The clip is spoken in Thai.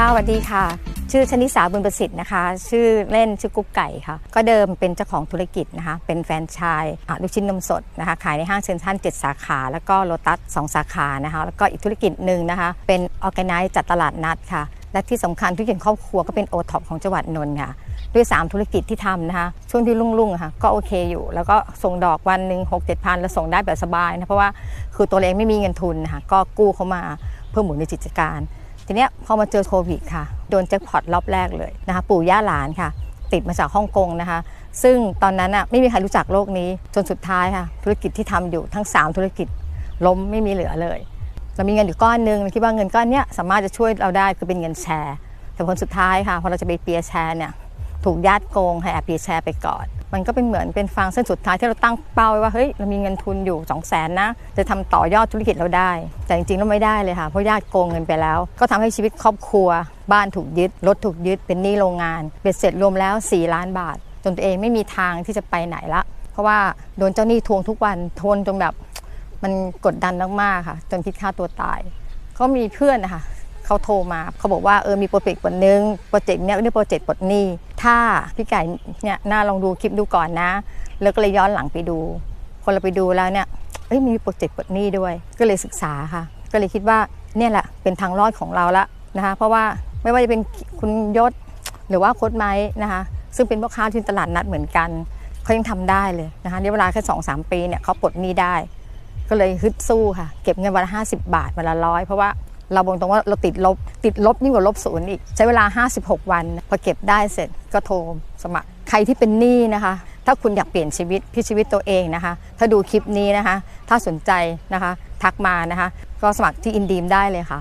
ค่ะสวัสดีค่ะ ชื่อชนิสาบุญประสิทธิ์นะคะ ชื่อเล่นชื่อกุ๊กไก่ค่ะ ก็เดิมเป็นเจ้าของธุรกิจนะคะ เป็นแฟรนไชายลูกชิ้นนมสดนะคะ ขายในห้างเซ็นทรัล7สาขา แล้วก็โลตัส2สาขานะคะ แล้วก็อีกธุรกิจหนึ่งนะคะ เป็นออแกไนซ์จัดตลาดนัดค่ะ และที่สำคัญธุรกิจครอบครัวก็เป็นโอท็อปของจังหวัดนนท์ค่ะ ด้วย 3 ธุรกิจที่ทำนะคะ ช่วงที่รุ่งๆค่ะ ก็โอเคอยู่ แล้วก็ส่งดอกวันหนึ่ง6 7พันแล้วส่งได้แบบสบายนะ เพราะว่าคือตัวเองไม่มีเงินทุนนะคะก็กู้เขามาเพื่อหมุนในกิจการ ทีเนี้ยพอมาเจอโควิดค่ะ โดนแจ็คพอตรอบแรกเลยนะคะ ปู่ย่าหลานค่ะ ติดมาจากฮ่องกงนะคะ ซึ่งตอนนั้นอะไม่มีใครรู้จักโลกนี้ จนสุดท้ายค่ะ ธุรกิจที่ทำอยู่ทั้ง 3 ธุรกิจล้มไม่มีเหลือเลย เรามีเงินอยู่ก้อนหนึงคิดว่าเงินก้อนเนี้ยสามารถจะช่วยเราได้คือเป็นเงินแชร์ แต่ผลสุดท้ายค่ะพอเราจะไปเปียร์แชร์เนี่ยถูกญาติโกงให้แอบเปียร์แชร์ไปก่อน มันก็เป็นเหมือนเป็นฟางเส้นสุดท้ายที่เราตั้งเป้าไว้ว่าเฮ้ยเรามีเงินทุนอยู่ 2 0 0แสนนะ จะทำต่อยอดธุรกิจเราได้ แต่จริงๆเราไม่ได้เลยค่ะ เพราะญาติโกงเงินไปแล้ว ก็ทำให้ชีวิตครอบครัว บ้านถูกยึดรถถูกยึดเป็นหนี้โรงงานเบ็ดเสร็จรวมแล้ว 4 ล้านบาท จนตัวเองไม่มีทางที่จะไปไหนละ เพราะว่าโดนเจ้าหนี้ทวงทุกวันทนจนแบบมันกดดันมากๆค่ะ จนคิดฆ่าตัวตาย ก็มีเพื่อนนะคะเขาโทรมาเขาบอกว่าเออมีโปรเจกต์บทหนึ่งโปรเจกต์เนี้ยเรียกโปรเจกต์ปลดหนี้ถ้าพี่ไก่เนี่ยน่าลองดูคลิปดูก่อนนะ แล้วก็เลยย้อนหลังไปดูพอเราไปดูแล้วเนี่ยเอ้ยมีโปรเจกต์ปลดหนี้ด้วย ก็เลยศึกษาค่ะ ก็เลยคิดว่าเนี่ยแหละเป็นทางรอดของเราละนะคะ เพราะว่าไม่ว่าจะเป็นคุณยศหรือว่าโค้ดไม้นะคะ ซึ่งเป็นพ่อค้าที่ตลาดนัดเหมือนกันเขายังทำได้เลยนะคะในเวลาแค่สองสามปีเนี่ยเขาปลดหนี้ได้ ก็เลยฮึดสู้ค่ะ เก็บเงินวันละ50บาทวันละร้อยเพราะว่า เราบอกตรงว่าเราติดลบติดลบยิ่งกว่าลบศูนย์อีก ใช้เวลา 56 วันพอเก็บได้เสร็จก็โทรสมัคร ใครที่เป็นหนี้นะคะ ถ้าคุณอยากเปลี่ยนชีวิตพิชีวิตตัวเองนะคะ ถ้าดูคลิปนี้นะคะ ถ้าสนใจนะคะ ทักมานะคะ ก็สมัครที่อินดีมได้เลยค่ะ